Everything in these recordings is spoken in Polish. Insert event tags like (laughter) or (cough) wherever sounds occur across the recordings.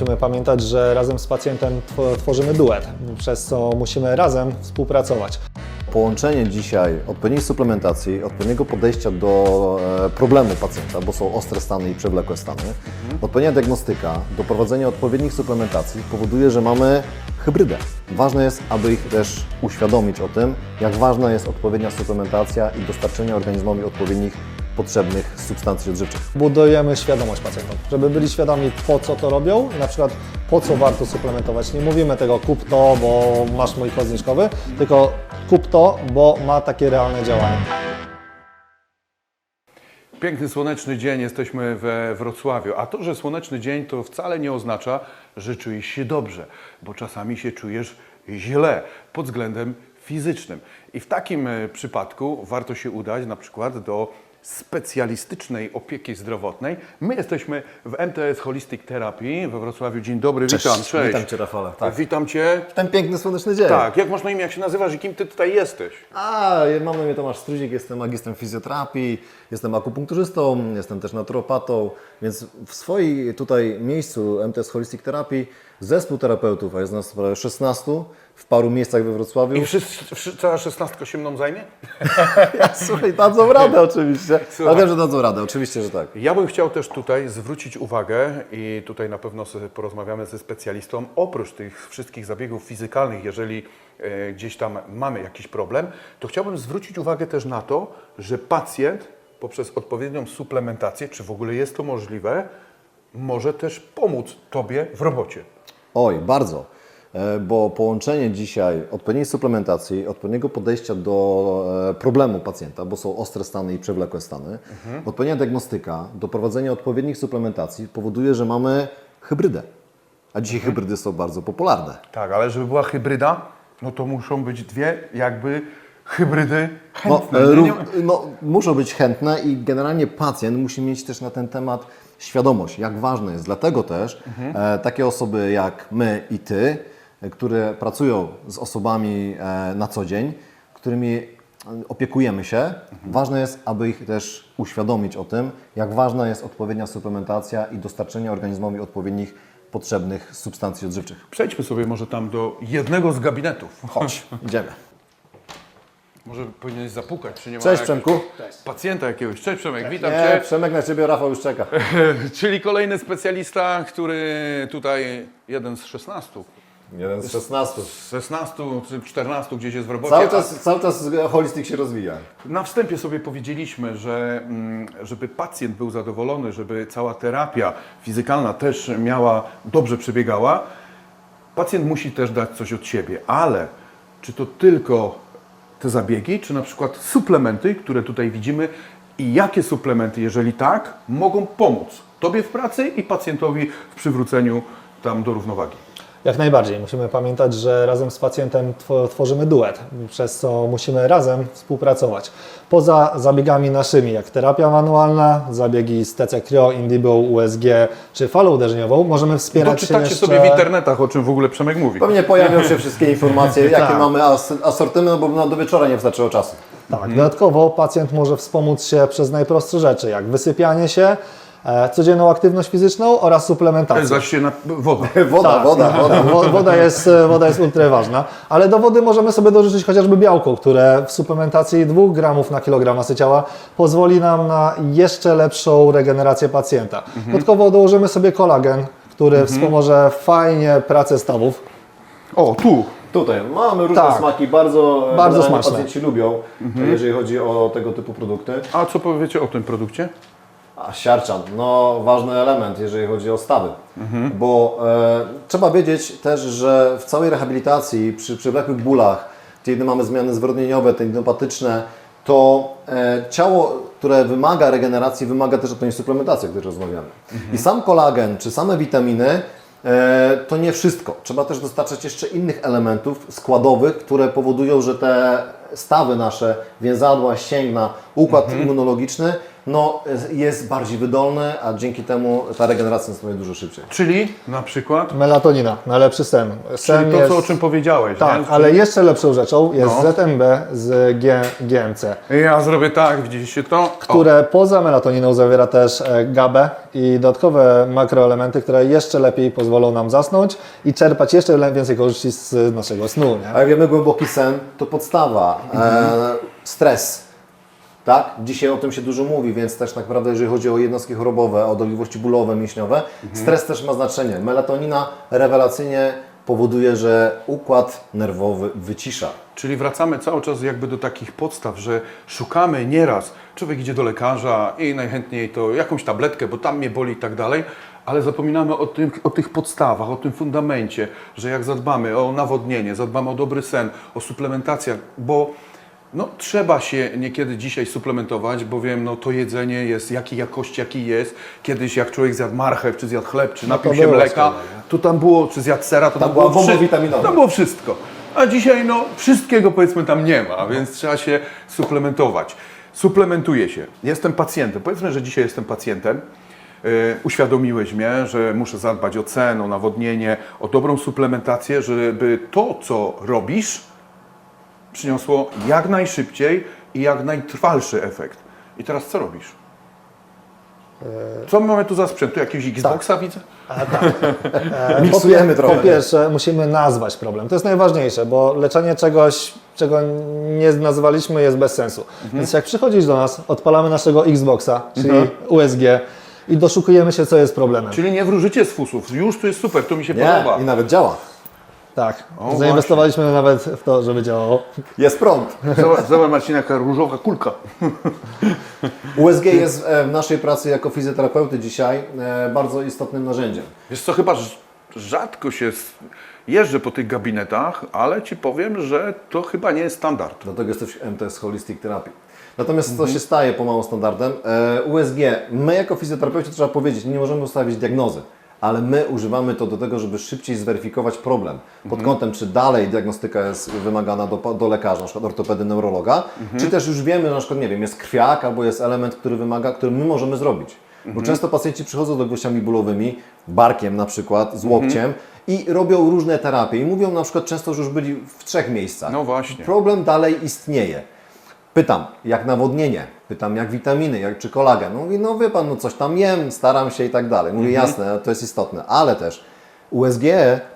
musimy pamiętać, że razem z pacjentem tw- tworzymy duet, przez co musimy razem współpracować. Połączenie dzisiaj odpowiedniej suplementacji, odpowiedniego podejścia do e, problemu pacjenta, bo są ostre stany i przewlekłe stany, odpowiednia diagnostyka, doprowadzenie odpowiednich suplementacji powoduje, że mamy hybrydę. Ważne jest, aby ich też uświadomić o tym, jak ważna jest odpowiednia suplementacja i dostarczenie organizmowi odpowiednich potrzebnych substancji odżywczych. Budujemy świadomość pacjentów, żeby byli świadomi po co to robią i na przykład po co warto suplementować. Nie mówimy tego kup to, bo masz mój kod zniżkowy, tylko kup to, bo ma takie realne działanie. Piękny słoneczny dzień, jesteśmy we Wrocławiu. A to, że słoneczny dzień, to wcale nie oznacza, że czujesz się dobrze, bo czasami się czujesz źle pod względem fizycznym. I w takim e, przypadku warto się udać na przykład do specjalistycznej opieki zdrowotnej. My jesteśmy w MTS Holistic Therapy we Wrocławiu. Dzień dobry, witam. Cześć. Witam Cię, Rafale. Tak. Witam Cię. Ten piękny słoneczny dzień. Tak, jak masz na imię, jak się nazywasz i kim Ty tutaj jesteś? A, ja mam na imię Tomasz Struzik, jestem magistrem fizjoterapii, jestem akupunkturzystą, jestem też naturopatą, więc w swoim tutaj miejscu MTS Holistic Therapy zespół terapeutów, a jest nas prawie 16 w paru miejscach we Wrocławiu. I wszyscy, wszyscy, cała szesnastka się mną zajmie? (laughs) Słuchaj, dadzą radę oczywiście. Słuchaj. Ale wiem, że dadzą radę, oczywiście, że tak. Ja bym chciał też tutaj zwrócić uwagę i tutaj na pewno porozmawiamy ze specjalistą, oprócz tych wszystkich zabiegów fizykalnych, jeżeli e, gdzieś tam mamy jakiś problem, to chciałbym zwrócić uwagę też na to, że pacjent poprzez odpowiednią suplementację, czy w ogóle jest to możliwe, może też pomóc Tobie w robocie. Oj, bardzo. E, Bo połączenie dzisiaj odpowiedniej suplementacji, odpowiedniego podejścia do e, problemu pacjenta, bo są ostre stany i przewlekłe stany, odpowiednia diagnostyka, doprowadzenie odpowiednich suplementacji powoduje, że mamy hybrydę. A dzisiaj hybrydy są bardzo popularne. Tak, ale żeby była hybryda, no to muszą być dwie jakby hybrydy No, chętne. ró- no, muszą być chętne i generalnie pacjent musi mieć też na ten temat świadomość, jak ważne jest. Dlatego też e, takie osoby jak my i Ty, e, które pracują z osobami e, na co dzień, którymi opiekujemy się, ważne jest, aby ich też uświadomić o tym, jak ważna jest odpowiednia suplementacja i dostarczenie organizmowi odpowiednich potrzebnych substancji odżywczych. Przejdźmy sobie może tam do jednego z gabinetów. Chodź, idziemy. Może powinieneś zapukać, czy nie ma Cześć jak- Przemku. pacjenta jakiegoś. Cześć Przemek, witam Nie, Cię. Przemek na Ciebie, Rafał już czeka. (laughs) Czyli kolejny specjalista, który tutaj, jeden z 16, Jeden z 16. z 16 czy 14 gdzieś jest w robocie. Cały a czas, cały czas holistik się rozwija. Na wstępie sobie powiedzieliśmy, że mm, żeby pacjent był zadowolony, żeby cała terapia fizykalna też miała, dobrze przebiegała, pacjent musi też dać coś od siebie. Ale czy to tylko te zabiegi, czy na przykład suplementy, które tutaj widzimy i jakie suplementy, jeżeli tak, mogą pomóc Tobie w pracy i pacjentowi w przywróceniu tam do równowagi? Jak najbardziej. Musimy pamiętać, że razem z pacjentem tw- tworzymy duet, przez co musimy razem współpracować. Poza zabiegami naszymi, jak terapia manualna, zabiegi z TC Cryo, Indigo, USG czy falą uderzeniową, możemy wspierać się jeszcze... sobie w internetach, o czym w ogóle Przemek mówi. Pewnie pojawią się wszystkie informacje, jakie (laughs) Tak. mamy as asortyment, bo na do wieczora nie wystarczyło czasu. Tak, dodatkowo pacjent może wspomóc się przez najprostsze rzeczy, jak wysypianie się, codzienną aktywność fizyczną oraz suplementację. Zaś się na woda. (laughs) Woda, Tak, woda, woda. (laughs) Wo- Woda jest, e, woda jest ultra ważna, ale do wody możemy sobie dorzucić chociażby białko, które w suplementacji 2 gramów na kilogram masy ciała pozwoli nam na jeszcze lepszą regenerację pacjenta. Dodatkowo dołożymy sobie kolagen, który wspomoże fajnie pracę stawów. O, tu. Tutaj mamy różne Tak. smaki, bardzo, Bardzo smaczne. pacjenci lubią, jeżeli chodzi o tego typu produkty. A co powiecie o tym produkcie? A siarczan, no ważny element, jeżeli chodzi o stawy. Bo e, trzeba wiedzieć też, że w całej rehabilitacji, przy przewlekłych bólach, kiedy mamy zmiany zwrotnieniowe, tendinopatyczne, to e, ciało, które wymaga regeneracji, wymaga też odpowiedniej suplementacji, o której rozmawiamy. I sam kolagen, czy same witaminy, e, to nie wszystko. Trzeba też dostarczać jeszcze innych elementów składowych, które powodują, że te stawy nasze, więzadła, ścięgna, układ immunologiczny no, jest bardziej wydolny, a dzięki temu ta regeneracja następuje dużo szybciej. Czyli na przykład Melatonina, na lepszy sen. Sen czyli to, jest... co, o czym powiedziałeś. Tak, nie? ale jeszcze lepszą rzeczą jest No. ZMB z G, GMC, Ja zrobię tak, widzieliście to? O, które poza melatoniną zawiera też e, GABę i dodatkowe makroelementy, które jeszcze lepiej pozwolą nam zasnąć i czerpać jeszcze więcej korzyści z naszego snu. Nie? A jak wiemy, głęboki sen to podstawa. E, stres. Tak? Dzisiaj o tym się dużo mówi, więc też tak naprawdę, jeżeli chodzi o jednostki chorobowe, o dolegliwości bólowe, mięśniowe, stres też ma znaczenie. Melatonina rewelacyjnie powoduje, że układ nerwowy wycisza. Czyli wracamy cały czas jakby do takich podstaw, że szukamy nieraz, człowiek idzie do lekarza i najchętniej to jakąś tabletkę, bo tam mnie boli i tak dalej, ale zapominamy o, tym, o tych podstawach, o tym fundamencie, że jak zadbamy o nawodnienie, zadbamy o dobry sen, o suplementację, bo no, trzeba się niekiedy dzisiaj suplementować, bowiem no, to jedzenie jest jakiej jakości, jaki jest. Kiedyś jak człowiek zjadł marchew, czy zjadł chleb, czy napił to się było mleka, to tam było, czy zjadł sera, to tam, Tam było wszy- witaminowa. Tam było wszystko. A dzisiaj no wszystkiego powiedzmy tam nie ma, więc trzeba się suplementować. Suplementuję się. Jestem pacjentem. Powiedzmy, że dzisiaj jestem pacjentem. Yy, uświadomiłeś mnie, że muszę zadbać o cen, o nawodnienie, o dobrą suplementację, żeby to, co robisz, przyniosło jak najszybciej i jak najtrwalszy efekt. I teraz co robisz? Co my mamy tu za sprzęt? Tu jakiegoś Xboxa widzę? (laughs) E, Miksujemy trochę. Po pierwsze, musimy nazwać problem. To jest najważniejsze, bo leczenie czegoś, czego nie nazwaliśmy, jest bez sensu. Więc jak przychodzisz do nas, odpalamy naszego Xboxa, czyli USG i doszukujemy się, co jest problemem. Czyli nie wróżycie z fusów. Już tu jest super, to mi się Nie, podoba. i nawet działa. Tak, O, zainwestowaliśmy nawet w to, żeby działało. Jest prąd. Zobacz, Marcin, jaka różowa kulka. USG jest e, w naszej pracy jako fizjoterapeuty dzisiaj e, bardzo istotnym narzędziem. Wiesz co, chyba rzadko się jeżdżę po tych gabinetach, ale Ci powiem, że to chyba nie jest standard. Dlatego jesteś MTS Holistic Therapy. Natomiast to się staje pomału standardem. E, USG, my jako fizjoterapeuci trzeba powiedzieć, nie możemy ustawić diagnozy, ale my używamy to do tego, żeby szybciej zweryfikować problem. Pod kątem, czy dalej diagnostyka jest wymagana do, do lekarza, na przykład ortopedy, neurologa, czy też już wiemy, że na przykład, nie wiem, jest krwiak albo jest element, który wymaga, który my możemy zrobić. Bo często pacjenci przychodzą do gościami bólowymi, barkiem na przykład, z łokciem i robią różne terapie i mówią na przykład często, że już byli w trzech miejscach. No właśnie. Problem dalej istnieje. Pytam, jak nawodnienie, pytam, jak witaminy, jak, czy kolagen. No mówi, no wie Pan, no coś tam jem, staram się i tak dalej. Mówię, jasne, to jest istotne, ale też USG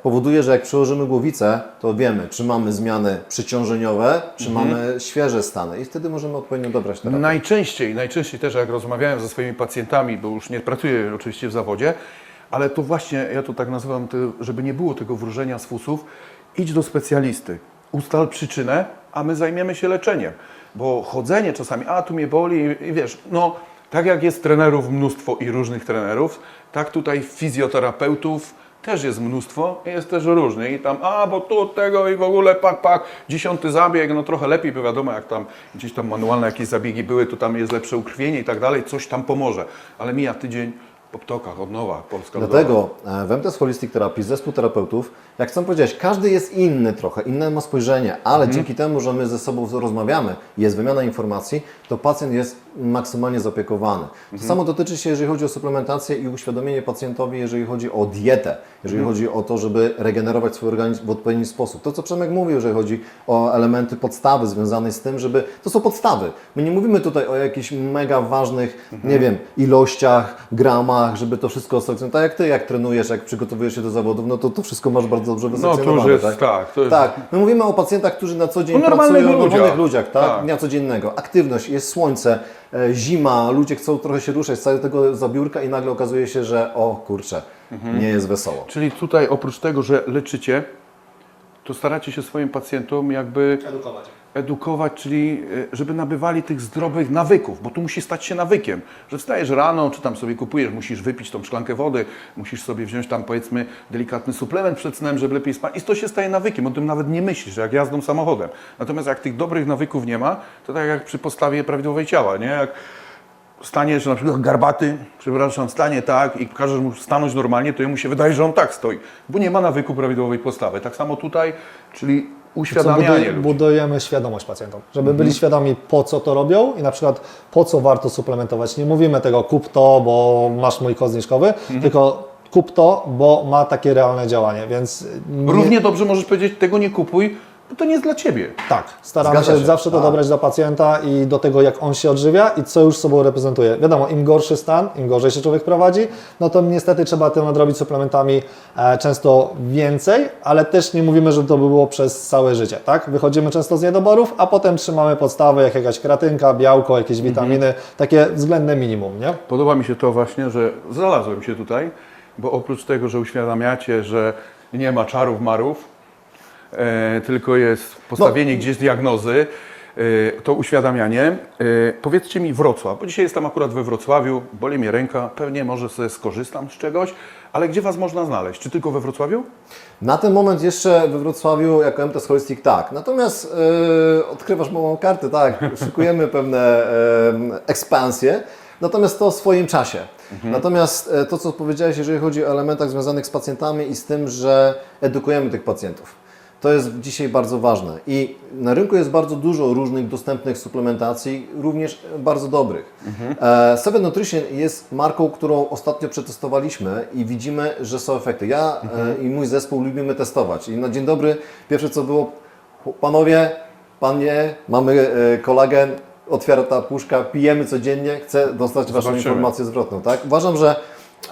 powoduje, że jak przełożymy głowicę, to wiemy, czy mamy zmiany przyciążeniowe, czy mamy świeże stany i wtedy możemy odpowiednio dobrać terapię. Najczęściej, najczęściej też jak rozmawiałem ze swoimi pacjentami, bo już nie pracuję oczywiście w zawodzie, ale to właśnie, ja to tak nazywam, żeby nie było tego wróżenia z fusów, idź do specjalisty, ustal przyczynę, a my zajmiemy się leczeniem. Bo chodzenie czasami, a tu mnie boli i, wiesz, no tak jak jest trenerów mnóstwo i różnych trenerów, tak tutaj fizjoterapeutów też jest mnóstwo jest też różnie. I tam, a bo tu tego i w ogóle pak, pak, dziesiąty zabieg, no trochę lepiej, bo wiadomo, jak tam gdzieś tam manualne jakieś zabiegi były, to tam jest lepsze ukrwienie i tak dalej, coś tam pomoże. Ale mija tydzień po ptokach od nowa, Polska. Dlatego e, w MTS Holistic Therapy zespół terapeutów, jak sam powiedziałeś, każdy jest inny trochę, inne ma spojrzenie, ale dzięki temu, że my ze sobą rozmawiamy, jest wymiana informacji, to pacjent jest maksymalnie zaopiekowany. To samo dotyczy się, jeżeli chodzi o suplementację i uświadomienie pacjentowi, jeżeli chodzi o dietę, jeżeli chodzi o to, żeby regenerować swój organizm w odpowiedni sposób. To, co Przemek mówił, jeżeli chodzi o elementy podstawy związane z tym, żeby... To są podstawy. My nie mówimy tutaj o jakichś mega ważnych, nie wiem, ilościach, gramach, żeby to wszystko osakcjonować. Tak jak Ty, jak trenujesz, jak przygotowujesz się do zawodów, no to to wszystko masz bardzo dobrze No wysakcjonowane. to już jest, tak? tak, Tak, my mówimy o pacjentach, którzy na co dzień O normalnych pracują, ludziach. ludziach, tak? Tak. Dnia codziennego. Aktywność, jest słońce, zima, ludzie chcą trochę się ruszać z całego tego zabiórka i nagle okazuje się, że o kurczę, Mhm. nie jest wesoło. Czyli tutaj oprócz tego, że leczycie, to staracie się swoim pacjentom jakby Edukować. edukować, czyli e, żeby nabywali tych zdrowych nawyków, bo tu musi stać się nawykiem, że wstajesz rano, czy tam sobie kupujesz, musisz wypić tą szklankę wody, musisz sobie wziąć tam powiedzmy delikatny suplement przed snem, żeby lepiej spać i to się staje nawykiem, o tym nawet nie myślisz, jak jazdą samochodem. Natomiast jak tych dobrych nawyków nie ma, to tak jak przy postawie prawidłowej ciała, nie? Jak staniesz na przykład garbaty, przepraszam, stanie tak i każesz mu stanąć normalnie, to jemu się wydaje, że on tak stoi, bo nie ma nawyku prawidłowej postawy. Tak samo tutaj, czyli Uświadamianie buduj-. Mhm. budujemy świadomość pacjentom, żeby byli świadomi po co to robią i na przykład po co warto suplementować. Nie mówimy tego kup to, bo masz mój kod zniżkowy, Mhm. tylko kup to, bo ma takie realne działanie, więc nie, Równie dobrze możesz powiedzieć, tego nie kupuj, to nie jest dla Ciebie. tak, staramy Zgadza się, się. zawsze to Tak. dobrać do pacjenta i do tego jak on się odżywia i co już sobą reprezentuje. Wiadomo, im gorszy stan, im gorzej się człowiek prowadzi, no to niestety trzeba to nadrobić suplementami e, często więcej, ale też nie mówimy, że to by było przez całe życie, tak? Wychodzimy często z niedoborów, a potem trzymamy podstawy, jak jakaś kratynka, białko, jakieś Mhm. witaminy, takie względne minimum, nie? Podoba mi się to właśnie, że znalazłem się tutaj, bo oprócz tego, że uświadamiacie, że nie ma czarów marów, tylko jest postawienie gdzieś diagnozy, e, to uświadamianie. E, powiedzcie mi Wrocław, bo dzisiaj jestem akurat we Wrocławiu, boli mnie ręka, pewnie może sobie skorzystam z czegoś, ale gdzie Was można znaleźć? Czy tylko we Wrocławiu? Na ten moment jeszcze we Wrocławiu jako MTS Holistic tak. Natomiast e, odkrywasz małą kartę, tak. (laughs) Szykujemy pewne e, ekspansje. Natomiast to w swoim czasie. Natomiast e, to, co powiedziałeś, jeżeli chodzi o elementach związanych z pacjentami i z tym, że edukujemy tych pacjentów. To jest dzisiaj bardzo ważne. I na rynku jest bardzo dużo różnych dostępnych suplementacji, również bardzo dobrych. E, Seven Nutrition jest marką, którą ostatnio przetestowaliśmy i widzimy, że są efekty. Ja e, i mój zespół lubimy testować. I na dzień dobry, pierwsze co było, panowie, panie, mamy e, kolagen, otwiera puszka, pijemy codziennie, chcę dostać Waszą Zobaczymy. informację zwrotną. Tak? Uważam, że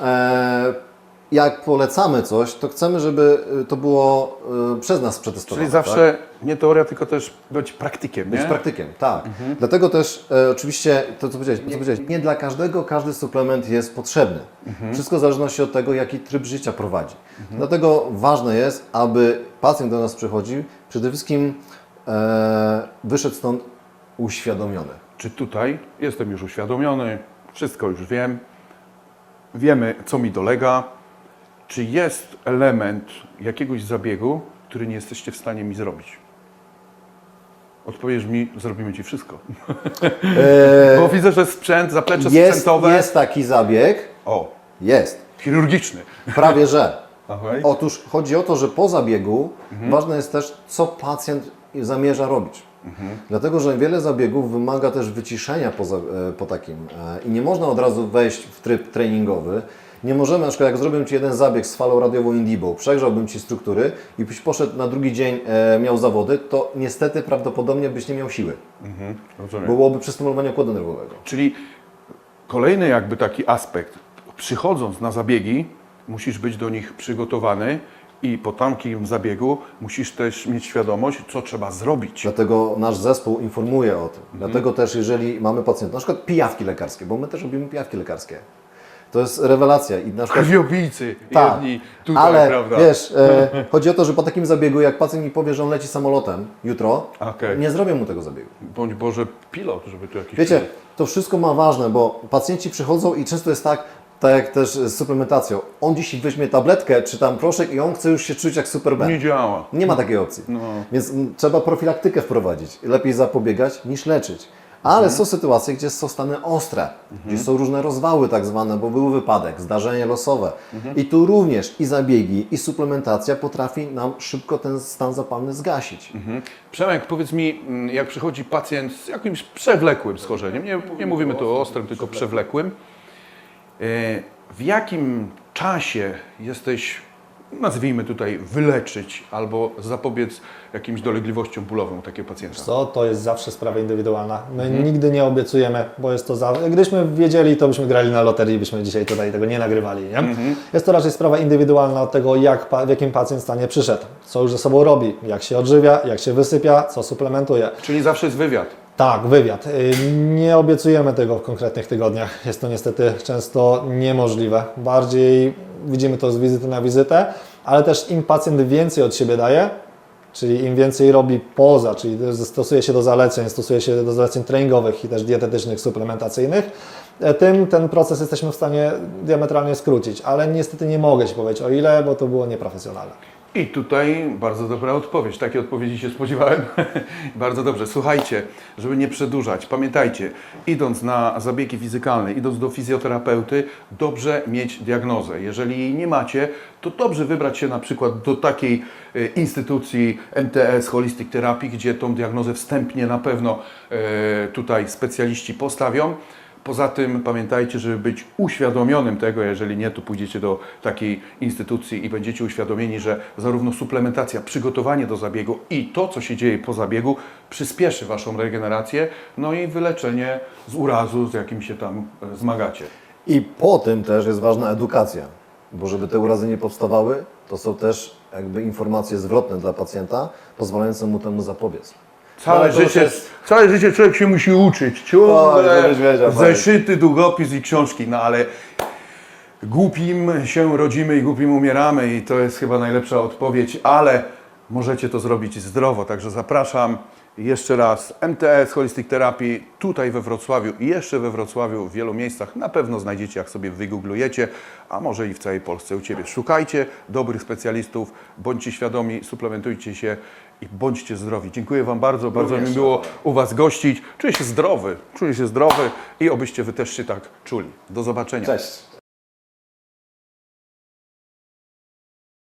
e, jak polecamy coś, to chcemy, żeby y, to było y, przez nas przetestowane. Czyli zawsze nie teoria, tylko też być praktykiem, tak? Być nie? praktykiem, tak. Dlatego też e, oczywiście to, co powiedziałeś, co powiedziałeś, nie dla każdego każdy suplement jest potrzebny. Wszystko w zależności od tego, jaki tryb życia prowadzi. Dlatego ważne jest, aby pacjent do nas przychodził, przede wszystkim e, wyszedł stąd uświadomiony. Czy tutaj jestem już uświadomiony, wszystko już wiem, wiemy, co mi dolega. Czy jest element jakiegoś zabiegu, który nie jesteście w stanie mi zrobić? Odpowiesz mi, zrobimy ci wszystko. (laughs) Bo widzę, że sprzęt, zaplecze E, Jest, sprzętowe. jest taki zabieg, O, jest, chirurgiczny. prawie że. Okej. Otóż chodzi o to, że po zabiegu ważne jest też, co pacjent zamierza robić. Dlatego, że wiele zabiegów wymaga też wyciszenia po, e, po takim e, i nie można od razu wejść w tryb treningowy. Nie możemy, na przykład jak zrobiłem Ci jeden zabieg z falą radiową Indibo, przegrzałbym Ci struktury i byś poszedł na drugi dzień, e, miał zawody, to niestety prawdopodobnie byś nie miał siły. Rozumiem. Byłoby przestymulowanie układu nerwowego. Czyli kolejny jakby taki aspekt. Przychodząc na zabiegi, musisz być do nich przygotowany i po takim zabiegu musisz też mieć świadomość, co trzeba zrobić. Dlatego nasz zespół informuje o tym. Dlatego też, jeżeli mamy pacjenta, na przykład pijawki lekarskie, bo my też robimy pijawki lekarskie. To jest rewelacja i na przykład Krwiopijcy, Tak, jedni tutaj, ale prawda? wiesz, e, (laughs) chodzi o to, że po takim zabiegu, jak pacjent mi powie, że on leci samolotem jutro, Okej. nie zrobię mu tego zabiegu. Bądź Boże pilot, żeby tu jakiś... Wiecie, to wszystko ma ważne, bo pacjenci przychodzą i często jest tak, tak jak też z suplementacją. On dzisiaj weźmie tabletkę czy tam proszek i on chce już się czuć jak Superman. Nie działa. Nie ma takiej opcji. No. Więc trzeba profilaktykę wprowadzić. Lepiej zapobiegać niż leczyć. Ale Mhm. są sytuacje, gdzie są stany ostre, gdzie są różne rozwały tak zwane, bo był wypadek, zdarzenie losowe. Mhm. I tu również i zabiegi, i suplementacja potrafi nam szybko ten stan zapalny zgasić. Mhm. Przemek, powiedz mi, mm, jak przychodzi pacjent z jakimś przewlekłym schorzeniem, nie, nie mówimy tu o ostrym, tylko przewlekłym, e, w jakim czasie jesteś, nazwijmy tutaj, wyleczyć albo zapobiec jakimś dolegliwościom bólowym u takiego pacjenta? Co? To jest zawsze sprawa indywidualna. My Mhm. nigdy nie obiecujemy, bo jest to za... Gdybyśmy wiedzieli, to byśmy grali na loterii, byśmy dzisiaj tutaj tego nie nagrywali, nie? Mhm. Jest to raczej sprawa indywidualna od tego, jak, w jakim pacjent stanie przyszedł, co już ze sobą robi, jak się odżywia, jak się wysypia, co suplementuje. Czyli zawsze jest wywiad. Tak, wywiad. Y, Nie obiecujemy tego w konkretnych tygodniach. Jest to niestety często niemożliwe. Bardziej widzimy to z wizyty na wizytę, ale też im pacjent więcej od siebie daje, czyli im więcej robi poza, czyli stosuje się do zaleceń, stosuje się do zaleceń treningowych i też dietetycznych, suplementacyjnych, e, tym ten proces jesteśmy w stanie diametralnie skrócić. Ale niestety nie mogę Ci powiedzieć o ile, bo to było nieprofesjonalne. I tutaj bardzo dobra odpowiedź. Takiej odpowiedzi się spodziewałem. (laughs) bardzo dobrze. Słuchajcie, żeby nie przedłużać, pamiętajcie, idąc na zabiegi fizykalne, idąc do fizjoterapeuty, dobrze mieć diagnozę. Jeżeli jej nie macie, to dobrze wybrać się na przykład do takiej e, instytucji MTS, Holistic Therapy, gdzie tą diagnozę wstępnie na pewno e, tutaj specjaliści postawią. Poza tym pamiętajcie, żeby być uświadomionym tego, jeżeli nie, to pójdziecie do takiej instytucji i będziecie uświadomieni, że zarówno suplementacja, przygotowanie do zabiegu i to, co się dzieje po zabiegu, przyspieszy Waszą regenerację, no i wyleczenie z urazu, z jakim się tam e, zmagacie. I po tym też jest ważna edukacja, bo żeby te urazy nie powstawały, to są też jakby informacje zwrotne dla pacjenta, pozwalające mu temu zapobiec. Całe, już życie, jest- całe życie człowiek się musi uczyć. Ciągle wiedział, zeszyty, długopis i książki, no ale głupim się rodzimy i głupim umieramy i to jest chyba najlepsza odpowiedź, ale możecie to zrobić zdrowo, także zapraszam jeszcze raz. MTS Holistic Therapy tutaj we Wrocławiu i jeszcze we Wrocławiu w wielu miejscach. Na pewno znajdziecie, jak sobie wygooglujecie, a może i w całej Polsce u Ciebie. Szukajcie dobrych specjalistów, bądźcie świadomi, suplementujcie się i bądźcie zdrowi. Dziękuję Wam bardzo, bardzo mi miło u Was gościć. Czuję się zdrowy, czuję się zdrowy i obyście Wy też się tak czuli. Do zobaczenia. Cześć.